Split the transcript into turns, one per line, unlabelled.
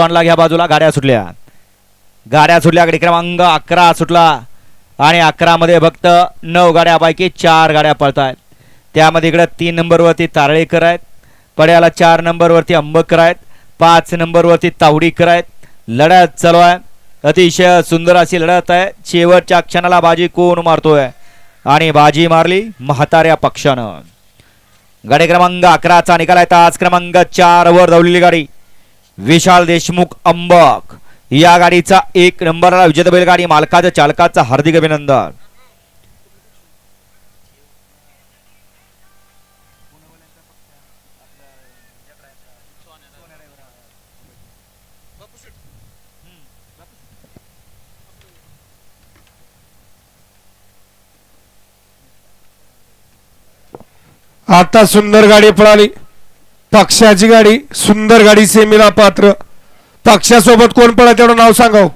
ला घ्या बाजूला गाड्या सुटल्या. गाड्या सुटल्या क्रमांक अकरा सुटला. आणि अकरामध्ये फक्त नऊ गाड्यापैकी चार गाड्या पळत आहेत त्यामध्ये इकडं तीन नंबरवरती तारळेकर आहेत. पड्याला चार नंबरवरती अंबकर आहेत. पाच नंबरवरती तावडीकर आहेत. लढत चालू आहे. अतिशय सुंदर अशी लढत आहे. शेवटच्या क्षणाला बाजी कोण मारतोय? आणि बाजी मारली म्हाताऱ्या पक्षानं. गाडी क्रमांक अकराचा निकाल आहे. तास क्रमांक चार वर धावलेली गाडी. विशाल देशमुख अंबक. या गाडीचा एक नंबरला विजेता बैलगाडी मालकाच्या चालकाचा हार्दिक अभिनंदन.
आता सुंदर गाडी पळाली. पक्षाची गाडी सुंदर गाडी सेमीला पात्र. पक्षासोबत कोण पळा तेवढं नाव सांगाव.